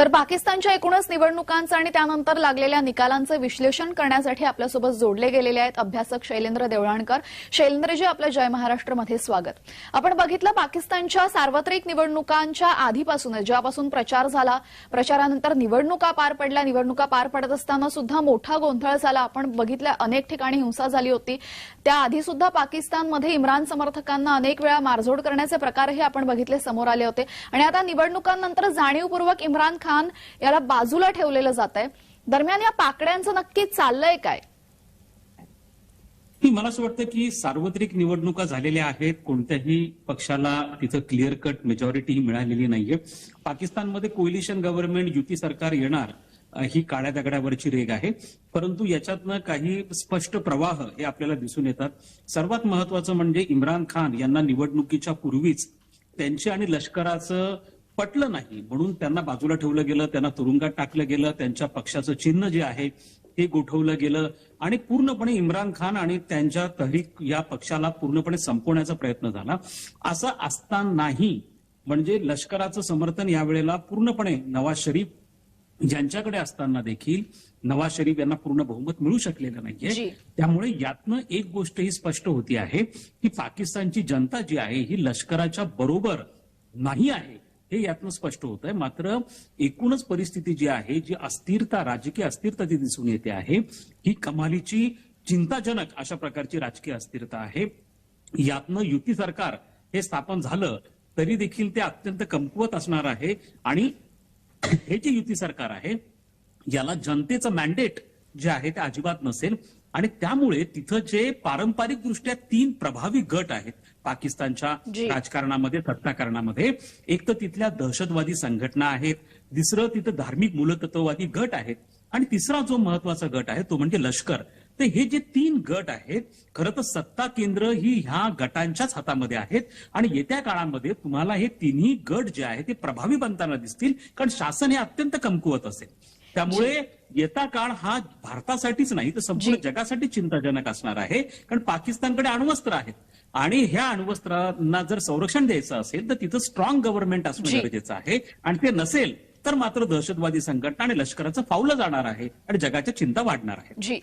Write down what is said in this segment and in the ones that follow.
तर पाकिस्तानच्या एकूणच निवडणुकांचं आणि त्यानंतर लागलेल्या निकालांचं विश्लेषण करण्यासाठी आपल्यासोबत जोडले गेलेले आहेत अभ्यासक शैलेंद्र देवळाणकर. शैलेंद्रजी आपलं जय महाराष्ट्रमध्ये स्वागत. आपण बघितलं पाकिस्तानच्या सार्वत्रिक निवडणुकांच्या आधीपासूनच ज्यापासून प्रचार झाला प्रचारानंतर निवडणुका पार पडल्या निवडणुका पार पडत असताना सुद्धा मोठा गोंधळ झाला. आपण बघितल्या अनेक ठिकाणी हिंसा झाली होती. त्याआधी सुद्धा पाकिस्तानमध्ये इम्रान समर्थकांना अनेक वेळा मारझोड करण्याचे प्रकारही आपण बघितले समोर आले होते. आणि आता निवडणुकांनंतर जाणीवपूर्वक इम्रान खान याला बाजूला ठेवलेलं जात आहे दरम्यान या पाकड्यांचं नक्की चाललंय काय? मला असं वाटतं की सार्वत्रिक निवडणुका झालेल्या आहेत. कोणत्याही पक्षाला तिथं क्लिअर कट मेजॉरिटी मिळालेली नाहीये. पाकिस्तानमध्ये कोइलिशन गव्हर्नमेंट युती सरकार येणार ही काळ्या दगडावरची रेग आहे. परंतु याच्यातनं काही स्पष्ट प्रवाह हे आपल्याला दिसून येतात. सर्वात महत्वाचं म्हणजे इम्रान खान यांना निवडणुकीच्या पूर्वीच त्यांचे आणि लष्कराचं पटलं नाही. म्हणून त्यांना बाजूला ठेवलं गेलं त्यांना तुरुंगात टाकलं गेलं त्यांच्या पक्षाचं चिन्ह जे आहे ते गोठवलं गेलं. आणि पूर्णपणे इम्रान खान आणि त्यांच्या तहरीक या पक्षाला पूर्णपणे संपवण्याचा प्रयत्न झाला. असं असतानाही म्हणजे लष्कराचं समर्थन यावेळेला पूर्णपणे नवाज शरीफ ज्यांच्याकडे असताना देखील नवाज शरीफ यांना पूर्ण बहुमत मिळू शकलेलं. नाहीये. त्यामुळे यातनं एक गोष्ट ही स्पष्ट होती आहे की पाकिस्तानची जनता जी आहे ही लष्कराच्या बरोबर नाही आहे. हे यातनं स्पष्ट होत आहे मात्र एकूणच परिस्थिती जी आहे जी अस्थिरता राजकीय अस्थिरता जी दिसून येते आहे ही कमालीची चिंताजनक अशा प्रकारची राजकीय अस्थिरता आहे. यातनं युती सरकार हे स्थापन झालं तरी देखील ते अत्यंत कमकुवत असणार आहे. आणि हे जे युती सरकार आहे याला जनतेचं मॅन्डेट जे आहे ते अजिबात नसेल. आणि त्यामुळे तिथं जे पारंपरिक दृष्ट्या तीन प्रभावी गट आहेत पाकिस्तानच्या. राजकारणामध्ये सत्ताकारणामध्ये एक तर तिथल्या दहशतवादी संघटना आहेत दुसरं तिथं धार्मिक मूलतत्ववादी गट आहेत आणि तिसरा जो महत्त्वाचा गट आहे तो म्हणजे लष्कर तर हे जे तीन गट आहेत खरं तर सत्ता केंद्र ही ह्या गटांच्याच हातामध्ये आहेत आणि येत्या काळामध्ये तुम्हाला हे तिन्ही गट जे आहे ते प्रभावी बनताना दिसतील कारण शासन हे अत्यंत कमकुवत असेल त्यामुळे येता काळ हा भारतासाठीच नाही तर संपूर्ण. जगासाठी चिंताजनक असणार आहे कारण पाकिस्तानकडे अण्वस्त्र आहेत आणि ह्या अण्वस्त्रांना जर संरक्षण द्यायचं असेल तर तिथं स्ट्रॉंग गव्हर्नमेंट असणं. गरजेचं आहे आणि ते नसेल तर मात्र दहशतवादी संघटना आणि लष्कराचं फावलं जाणार आहे आणि जगाच्या चिंता वाढणार आहे. जी.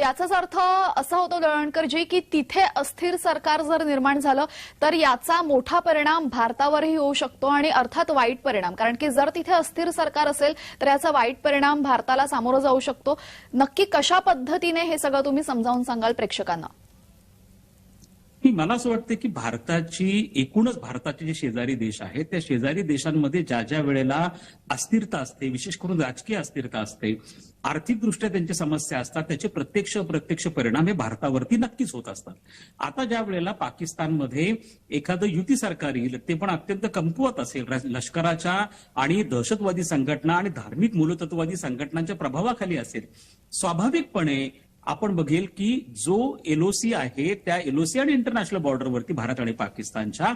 याचाच अर्थ असा होतो दळणकरजी की तिथे अस्थिर सरकार जर निर्माण झालं तर याचा मोठा परिणाम भारतावरही होऊ शकतो आणि अर्थात वाईट परिणाम. कारण की जर तिथे अस्थिर सरकार असेल तर याचा वाईट परिणाम भारताला सामोरं जाऊ शकतो. नक्की कशा पद्धतीने हे सगळं तुम्ही समजावून सांगाल प्रेक्षकांना? की मला असं वाटतं की भारताची एकूणच भारताचे जे शेजारी देश आहेत त्या शेजारी देशांमध्ये ज्या ज्या वेळेला अस्थिरता असते विशेष करून राजकीय अस्थिरता असते आर्थिकदृष्ट्या त्यांच्या समस्या असतात त्याचे प्रत्यक्ष प्रत्यक्ष परिणाम हे भारतावरती नक्कीच होत असतात. आता ज्या वेळेला पाकिस्तानमध्ये एखादं युती सरकार येईल ते पण अत्यंत कमकुवत असेल. लष्कराच्या आणि दहशतवादी संघटना आणि धार्मिक मूलतत्ववादी संघटनांच्या प्रभावाखाली असेल. स्वाभाविकपणे आपण बघेल की जो एलओसी आहे त्या एलओसी आणि इंटरनॅशनल बॉर्डरवरती भारत आणि पाकिस्तानच्या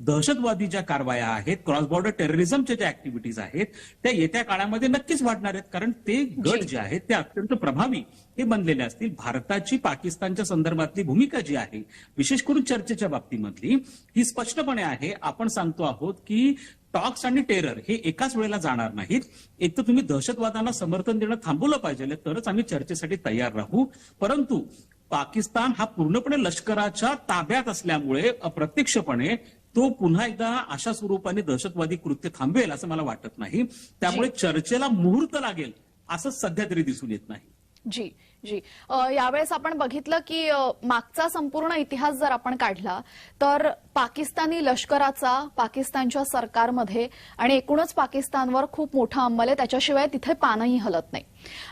दहशतवादी ज्या कारवाया आहेत क्रॉस बॉर्डर टेररिझमच्या ज्या ऍक्टिव्हिटीज आहेत त्या येत्या काळामध्ये नक्कीच वाढणार आहेत. कारण ते गट जी. जे आहेत ते अत्यंत प्रभावी हे बनलेले असतील. भारताची पाकिस्तानच्या संदर्भातली भूमिका जी आहे विशेष करून चर्चेच्या बाबतीमधली ही स्पष्टपणे आहे. आपण सांगतो आहोत की टॉक्स आणि टेरर हे एकाच वेळेला जाणार नाहीत. एक तर तुम्ही दहशतवादाला समर्थन देणं थांबवलं पाहिजे तरच आम्ही चर्चेसाठी तयार राहू. परंतु पाकिस्तान हा पूर्णपणे लष्कराच्या ताब्यात असल्यामुळे अप्रत्यक्षपणे तो पुन्हा एकदा अशा स्वरूपाने दहशतवादी कृत्य थांबवेल असं मला वाटत नाही. त्यामुळे चर्चेला मुहूर्त लागेल असं सध्या तरी दिसून येत नाही. जी जी. यावेळेस आपण बघितलं की मागचा संपूर्ण इतिहास जर आपण काढला तर पाकिस्तानी लष्कराचा पाकिस्तानच्या सरकारमध्ये आणि एकूणच पाकिस्तानवर खूप मोठा अंमल आहे. त्याच्याशिवाय तिथे पानही हलत नाही.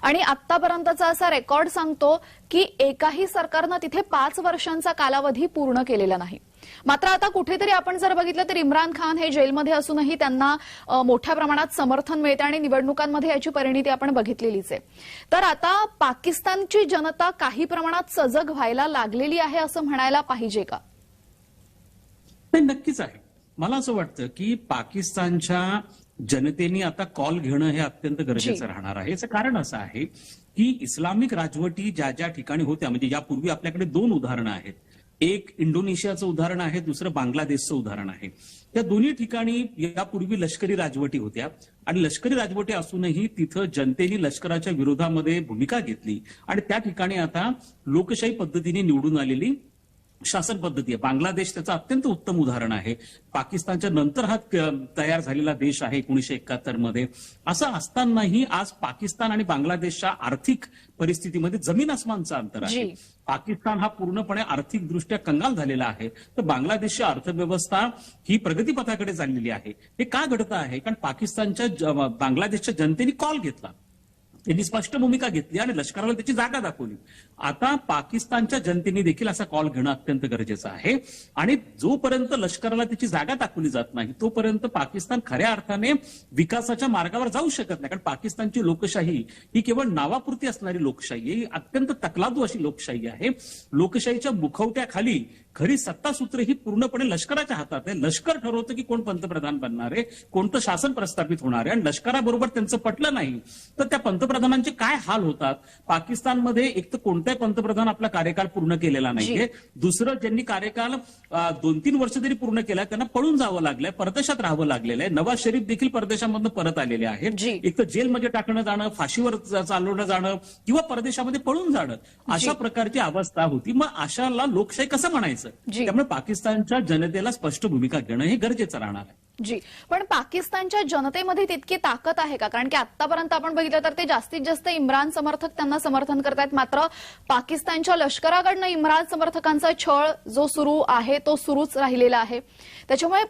आणि आतापर्यंतचा असा रेकॉर्ड सांगतो की एकाही सरकारनं तिथे पाच वर्षांचा कालावधी पूर्ण केलेला नाही. मात्र आता कुठेतरी आपण जर बघितलं तर इम्रान खान हे जेलमध्ये असूनही त्यांना मोठ्या प्रमाणात समर्थन मिळते आणि निवडणुकांमध्ये याची परिणिती आपण बघितलेलीच आहे. तर आता पाकिस्तानची जनता काही प्रमाणात सजग व्हायला लागलेली आहे असं म्हणायला पाहिजे का? नाही नक्कीच आहे. मला असं वाटतं की पाकिस्तानच्या जनतेने आता कॉल घेणं हे अत्यंत गरजेचं. राहणार आहे. याचं कारण असं आहे की इस्लामिक राजवटी ज्या ज्या ठिकाणी होत्या म्हणजे यापूर्वी आपल्याकडे दोन उदाहरणं आहेत. एक इंडोनेशियाचं उदाहरण आहे दुसरं बांगलादेशचं उदाहरण आहे. त्या दोन्ही ठिकाणी यापूर्वी लष्करी राजवटी होत्या आणि लष्करी राजवटी असूनही तिथं जनतेने लष्कराच्या विरोधामध्ये भूमिका घेतली आणि त्या ठिकाणी आता लोकशाही पद्धतीने निवडून आलेली शासन पद्धती आहे. बांगलादेश त्याचं अत्यंत उत्तम उदाहरण आहे. पाकिस्तानच्या नंतर हा तयार झालेला देश आहे एकोणीशे एकाहत्तरमध्ये. असं असतानाही आज पाकिस्तान आणि बांगलादेशच्या आर्थिक परिस्थितीमध्ये जमीन आसमानचं अंतर आहे. पाकिस्तान हा पूर्णपणे आर्थिकदृष्ट्या कंगाल झालेला आहे. तर बांगलादेशची अर्थव्यवस्था ही प्रगतीपथाकडे चाललेली आहे. हे का घडतं आहे? कारण पाकिस्तानच्या बांगलादेशच्या जनतेने कॉल घेतला. त्यांनी स्पष्ट भूमिका घेतली आणि लष्कराला त्याची जागा दाखवली. आता पाकिस्तानच्या जनतेने देखील असा कॉल घेणं अत्यंत गरजेचं आहे. आणि जोपर्यंत लष्कराला त्याची जागा दाखवली जात नाही तोपर्यंत पाकिस्तान खऱ्या अर्थाने विकासाच्या मार्गावर जाऊ शकत नाही. कारण पाकिस्तानची लोकशाही ही केवळ नावापुरती असणारी लोकशाही ही अत्यंत तकलादू अशी लोकशाही आहे. लोकशाहीच्या मुखवट्याखाली खरी सत्तासूत्र ही पूर्णपणे लष्कराच्या हातात आहे. लष्कर ठरवतं की कोण पंतप्रधान बनणार आहे कोणतं शासन प्रस्थापित होणार आहे. आणि लष्कराबरोबर त्यांचं पटलं नाही तर त्या पंतप्रधानांचे काय हाल होतात? पाकिस्तानमध्ये एक तर कोणताही पंतप्रधान आपला कार्यकाळ पूर्ण केलेला नाहीये. दुसरं ज्यांनी कार्यकाळ दोन तीन वर्ष जरी पूर्ण केला त्यांना पळून जावं लागलंय परदेशात राहावं लागलेलं आहे. नवाज शरीफ देखील परदेशामधून परत आलेले आहेत. एक तर जेलमध्ये टाकणं जाणं फाशीवर चालवणं जाणं किंवा परदेशामध्ये पळून जाणं अशा प्रकारची अवस्था होती. मग अशाला लोकशाही कसं म्हणायचं? त्यामुळे पाकिस्तानच्या जनतेला स्पष्ट भूमिका घेणं हे गरजेचं राहणार आहे. जी. पण पाकिस्तानच्या जनतेमध्ये तितकी ताकद आहे का? कारण की आतापर्यंत आपण बघितलं तर ते जास्तीत जास्त इम्रान समर्थक त्यांना समर्थन करतायत. मात्र पाकिस्तानच्या लष्कराकडनं इम्रान समर्थकांचा छळ जो सुरू आहे तो सुरूच राहिलेला आहे. त्याच्यामुळे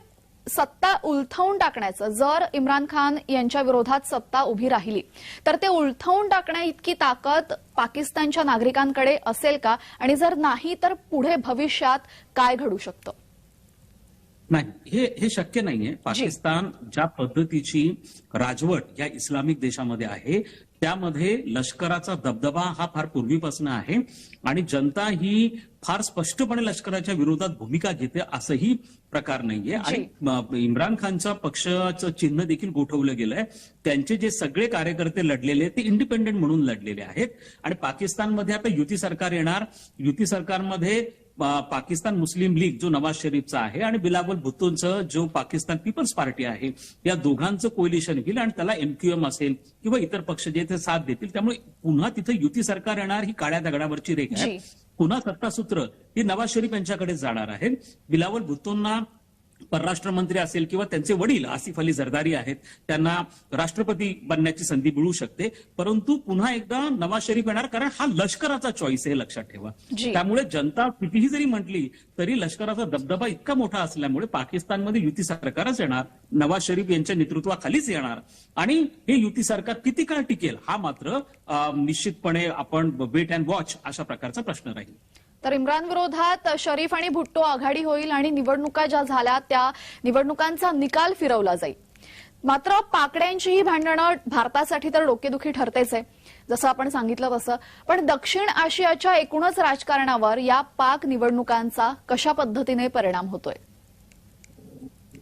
सत्ता उलथवून टाकण्याचं जर इम्रान खान यांच्या विरोधात सत्ता उभी राहिली तर ते उलथवून टाकण्या इतकी ताकद पाकिस्तानच्या नागरिकांकडे असेल का? आणि जर नाही तर पुढे भविष्यात काय घडू शकतं? नाही हे हे शक्य नाहीये. पाकिस्तान ज्या पद्धतीची राजवट या इस्लामिक देशामध्ये आहे त्यामध्ये लष्कराचा दबदबा हा फार पूर्वीपासून आहे आणि जनता ही फार स्पष्टपणे लष्कराच्या विरोधात भूमिका घेते असंही प्रकार नाहीये. आणि इम्रान खानच्या पक्षाचं चिन्ह देखील गोठवलं गेलंय. त्यांचे जे सगळे कार्यकर्ते लढलेले ते इंडिपेंडेंट म्हणून लढलेले आहेत. आणि पाकिस्तानमध्ये आता युती सरकार येणार. युती सरकारमध्ये पाकिस्तान मुस्लिम लीग जो नवाज शरीफचा आहे आणि बिलावल भुत्तोंचं जो पाकिस्तान पीपल्स पार्टी आहे या दोघांचं कोलिशन होईल आणि त्याला एमक्यूएम असेल किंवा इतर पक्ष जे ते साथ देतील त्यामुळे पुन्हा तिथे युती सरकार येणार ही काळ्या दगडावरची रेख आहे. पुन्हा सत्तासूत्र ही नवाज शरीफ यांच्याकडे जाणार आहे बिलावल भुत्तोंना परराष्ट्र मंत्री असेल किंवा त्यांचे वडील आसिफ अली झरदारी आहेत त्यांना राष्ट्रपती बनण्याची संधी मिळू शकते. परंतु पुन्हा एकदा नवाज शरीफ येणार कारण हा लष्कराचा चॉईस आहे हे लक्षात ठेवा. त्यामुळे जनता कितीही जरी म्हटली तरी लष्कराचा दबदबा इतका मोठा असल्यामुळे पाकिस्तानमध्ये युती सरकारच येणार नवाज शरीफ यांच्या नेतृत्वाखालीच येणार. आणि हे युती सरकार किती काळ टिकेल हा मात्र निश्चितपणे आपण वेट अँड वॉच अशा प्रकारचा प्रश्न राहील. तर इम्रान विरोधात शरीफ आणि भुट्टो आघाडी होईल आणि निवडणुका ज्या झाल्या त्या निवडणुकांचा निकाल फिरवला जाईल. मात्र पाकड्यांची ही भांडणं भारतासाठी तर डोकेदुखी ठरतेच आहे जसं आपण सांगितलं तसं. पण दक्षिण आशियाच्या एकूणच राजकारणावर या पाक निवडणुकांचा कशा पद्धतीने परिणाम होतोय?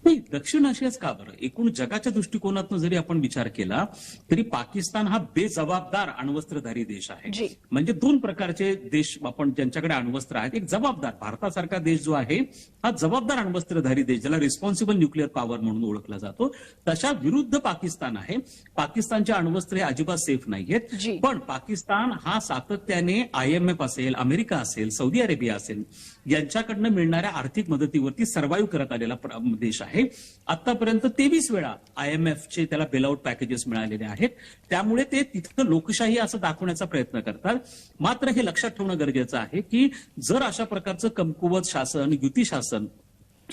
नाही दक्षिण आशियाच का बरं? एकूण जगाच्या दृष्टिकोनातून जरी आपण विचार केला तरी पाकिस्तान हा बेजबाबदार अण्वस्त्रधारी देश आहे. म्हणजे दोन प्रकारचे देश आपण ज्यांच्याकडे अण्वस्त्र आहेत. एक जबाबदार भारतासारखा देश जो आहे हा जबाबदार अण्वस्त्रधारी देश ज्याला रिस्पॉन्सिबल न्यूक्लिअर पॉवर म्हणून ओळखला जातो. तशा विरुद्ध पाकिस्तान आहे. पाकिस्तानचे अण्वस्त्र हे अजिबात सेफ. नाहीयेत पण पाकिस्तान हा सातत्याने आयएमएफ असेल अमेरिका असेल सौदी अरेबिया असेल यांच्याकडनं मिळणाऱ्या आर्थिक मदतीवरती सर्व्हाइव्ह करत आलेला देश आहे. आतापर्यंत तेवीस वेळा आयएमएफचे त्याला बेलआउट पॅकेजेस मिळालेले आहेत. त्यामुळे ते तिथं लोकशाही असं दाखवण्याचा प्रयत्न करतात. मात्र हे लक्षात ठेवणं गरजेचं आहे की जर अशा प्रकारचं कमकुवत शासन युती शासन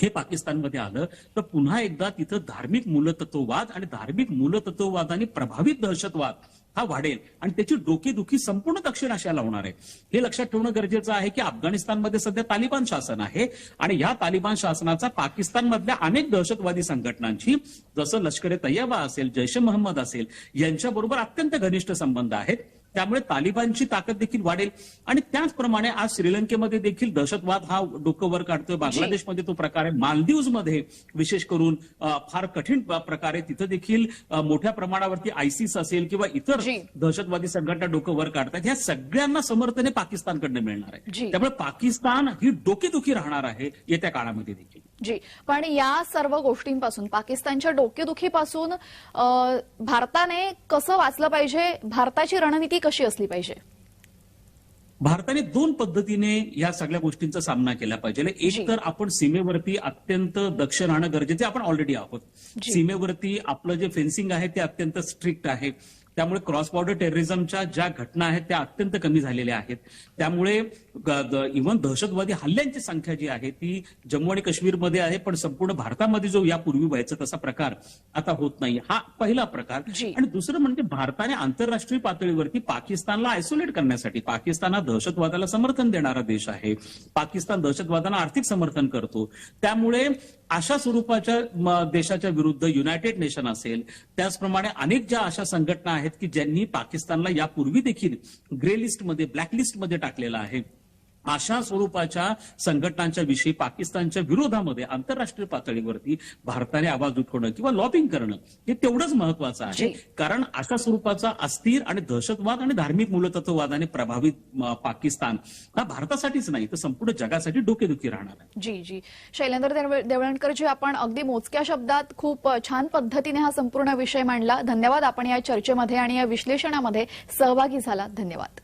हे पाकिस्तानमध्ये आलं तर पुन्हा एकदा तिथं धार्मिक मूलतत्ववाद आणि धार्मिक मूलतत्ववादाने प्रभावित दहशतवाद हा वाढेल. आणि त्याची डोकेदुखी संपूर्ण दक्षिण आशियाला होणार आहे. हे लक्षात ठेवणं गरजेचं आहे की अफगाणिस्तानमध्ये सध्या तालिबान शासन आहे आणि या तालिबान शासनाचा पाकिस्तानमधल्या अनेक दहशतवादी संघटनांची जसं लष्कर ए तय्यबा असेल जैश ए असेल यांच्याबरोबर अत्यंत घनिष्ठ संबंध आहेत. त्यामुळे तालिबानची ताकद देखील वाढेल. आणि त्याचप्रमाणे आज श्रीलंकेमध्ये देखील दहशतवाद हा डोकं वर काढतोय. बांगलादेशमध्ये तो प्रकार आहे. मालदीवमध्ये विशेष करून फार कठीण प्रकारे तिथं देखील मोठ्या प्रमाणावरती आयसिस असेल किंवा इतर. दहशतवादी संघटना डोकं वर काढतात ह्या सगळ्यांना समर्थन हे पाकिस्तानकडनं मिळणार. आहे. त्यामुळे पाकिस्तान ही डोकेदुखी राहणार आहे येत्या काळामध्ये देखील. जी. पण या सर्व गोष्टींपासून पाकिस्तानच्या डोकेदुखीपासून भारताने कसं वाचलं पाहिजे? भारताची रणनीती कशी असली पाहिजे भारताने दोन पद्धतीने या सगळ्या गोष्टींचा सामना केला पाहिजे जी. एक तर आपण सीमेवरती अत्यंत दक्ष राहणं गरजेचं. आपण ऑलरेडी आहोत. सीमेवरती आपलं जे फेन्सिंग आहे ते अत्यंत स्ट्रिक्ट आहे त्यामुळे क्रॉस बॉर्डर टेररिझमच्या ज्या घटना आहेत त्या अत्यंत कमी झालेल्या आहेत. त्यामुळे इव्हन दहशतवादी हल्ल्यांची संख्या जी आहे ती जम्मू आणि काश्मीरमध्ये आहे पण संपूर्ण भारतामध्ये जो यापूर्वी व्हायचा तसा प्रकार आता होत नाही. हा पहिला प्रकार. आणि दुसरं म्हणजे भारताने आंतरराष्ट्रीय पातळीवरती पाकिस्तानला आयसोलेट करण्यासाठी पाकिस्तान हा दहशतवादाला समर्थन देणारा देश आहे. पाकिस्तान दहशतवादाला आर्थिक समर्थन करतो. त्यामुळे अशा स्वरूपाच्या देशाच्या विरुद्ध युनायटेड नेशन असेल त्याचप्रमाणे अनेक ज्या अशा संघटना आहेत की ज्यांनी पाकिस्तानला यापूर्वी देखील ग्रे लिस्टमध्ये ब्लॅक लिस्टमध्ये टाकलेलं आहे. अशा स्वरूपाच्या संघटनांच्या विषयी पाकिस्तानच्या विरोधामध्ये आंतरराष्ट्रीय पातळीवरती भारताने आवाज उठवणं किंवा लॉबिंग करणं हे तेवढंच महत्वाचं आहे. जी. कारण अशा स्वरूपाचा अस्थिर आणि दहशतवाद आणि धार्मिक मूलतत्ववादाने प्रभावित पाकिस्तान हा भारतासाठीच नाही तर संपूर्ण जगासाठी डोकेदुखी राहणार आहे. जी जी. शैलेंद्र देव- देवळणकरजी आपण अगदी मोजक्या शब्दात खूप छान पद्धतीने हा संपूर्ण विषय मांडला. धन्यवाद आपण या चर्चेमध्ये आणि या विश्लेषणामध्ये सहभागी झाला. धन्यवाद.